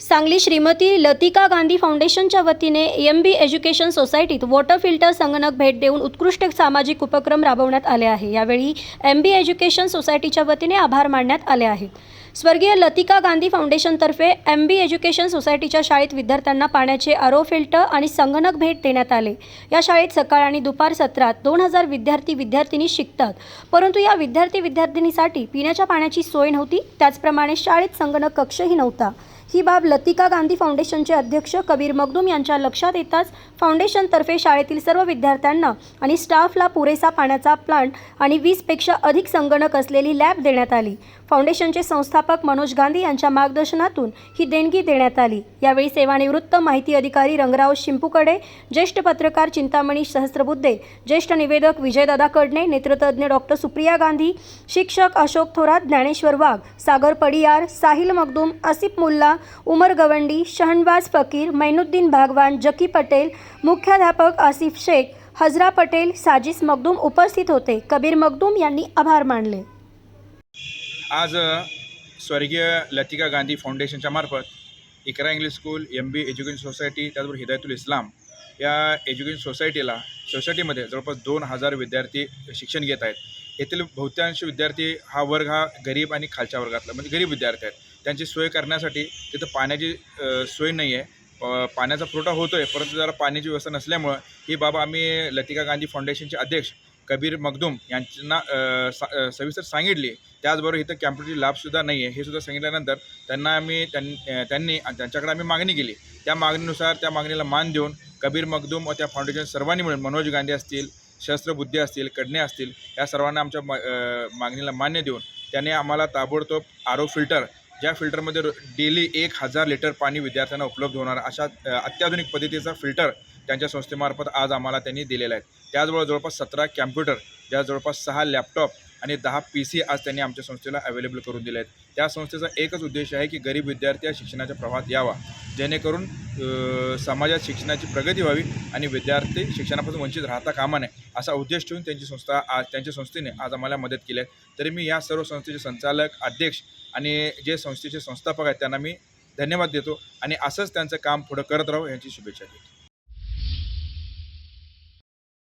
सांगली श्रीमती लतिका गांधी फाउंडेशनच्या वतीने M B education सोसायटीत वॉटर फिल्टर संगणक भेट देऊन उत्कृष्ट सामाजिक उपक्रम राबवण्यात आले आहे. यावेळी एम बी एज्युकेशन सोसायटीच्या वतीने आभार मानण्यात आले आहेत स्वर्गीय लतिका गांधी फाउंडेशनतर्फे एम बी एज्युकेशन सोसायटीच्या शाळेत विद्यार्थ्यांना पाण्याचे आरो फिल्टर आणि संगणक भेट देण्यात आले. या शाळेत सकाळ आणि दुपार सत्रात दोन हजार विद्यार्थी विद्यार्थिनी शिकतात. परंतु या विद्यार्थी विद्यार्थिनीसाठी पिण्याच्या पाण्याची सोय नव्हती. त्याचप्रमाणे शाळेत संगणक कक्षही नव्हता. ही बाब लतिका गांधी फाउंडेशनचे अध्यक्ष कबीर मगदूम यांच्या लक्षात येताच फाउंडेशनतर्फे शाळेतील सर्व विद्यार्थ्यांना आणि स्टाफला पुरेसा पाण्याचा प्लांट आणि वीसपेक्षा अधिक संगणक असलेली लॅब देण्यात आली. फाउंडेशनचे संस्थापक मनोज गांधी यांच्या मार्गदर्शनातून ही देणगी देण्यात आली. यावेळी सेवानिवृत्त माहिती अधिकारी रंगराव शिंपूकडे ज्येष्ठ पत्रकार चिंतामणी सहस्त्रबुद्धे ज्येष्ठ निवेदक विजयदादा कडणे नेतृत्वज्ञ डॉक्टर सुप्रिया गांधी शिक्षक अशोक थोरात ज्ञानेश्वर वाघ सागर पडियार साहिल मगदूम आसिफ मुल्ला उमर गवंडी शहनवाज फकीर मैनुद्दीन भागवान जकी पटेल मुख्याध्यापक आसिफ शेख हजरा पटेल साजिस मगदूम उपस्थित होते. कबीर मगदूम यांनी आभार मानले. आज स्वर्गीय लतिका गांधी फाउंडेशनच्या मार्फत Iqra English school M B education society त्याचबरोबर हिदायतुल इस्लाम या एज्युकेशन सोसायटीला सोसायटीमध्ये जवळपास दोन हजार विद्यार्थी शिक्षण घेत आहेत. येथील बहुतांश विद्यार्थी हा वर्ग हा गरीब आणि खालच्या वर्गातला म्हणजे गरीब विद्यार्थी आहेत. त्यांची सोय करण्यासाठी तिथं पाण्याची सोय नाही आहे प- पाण्याचा पुरवठा होतो आहे परंतु जरा पाण्याची व्यवस्था नसल्यामुळं ही बाबा आम्ही लतिका गांधी फाउंडेशनचे अध्यक्ष कबीर मगदूम यांना सा सविस्तर सांगितली. त्याचबरोबर इथं कॅम्प्युटरची लाभसुद्धा नाही आहे हे सुद्धा सांगितल्यानंतर त्यांना आम्ही त्यां त्यांनी त्यांच्याकडे आम्ही मागणी केली. त्या मागणीनुसार त्या मागणीला मान देऊन कबीर मगदूम व त्या फाउंडेशन सर्वांनी मिळून मनोज गांधी असतील शस्त्रबुद्धी असतील कडणे असतील या सर्वांना आमच्या मा मागणीला मान्य देऊन त्याने आम्हाला ताबडतोब आरो फिल्टर ज्या फिल्टरमध्ये डेली एक हजार लिटर पाणी विद्यार्थ्यांना उपलब्ध होणार अशा अत्याधुनिक पद्धतीचा फिल्टर त्यांच्या संस्थेमार्फत आज आम्हाला त्यांनी दिलेला आहे. त्याचबरोबर जवळपास सतरा कॅम्प्युटर ज्या जवळपास सहा लॅपटॉप आणि दहा पी सी आज त्यांनी आमच्या संस्थेला अवेलेबल करून दिले आहेत. त्या संस्थेचा एकच उद्देश आहे की गरीब विद्यार्थी या शिक्षणाच्या प्रवाहात यावा. जेणेकरून समाजात शिक्षणाची प्रगती व्हावी आणि विद्यार्थी शिक्षणापासून वंचित राहता कामा नये असा उद्देश ठेवून त्यांची संस्था आज त्यांच्या संस्थेने आज आम्हाला मदत केली आहे. तरी मी या सर्व संस्थेचे संचालक अध्यक्ष आणि जे संस्थेचे संस्थापक आहेत त्यांना मी धन्यवाद देतो आणि असंच त्यांचं काम पुढं करत राहू यांची शुभेच्छा देतो.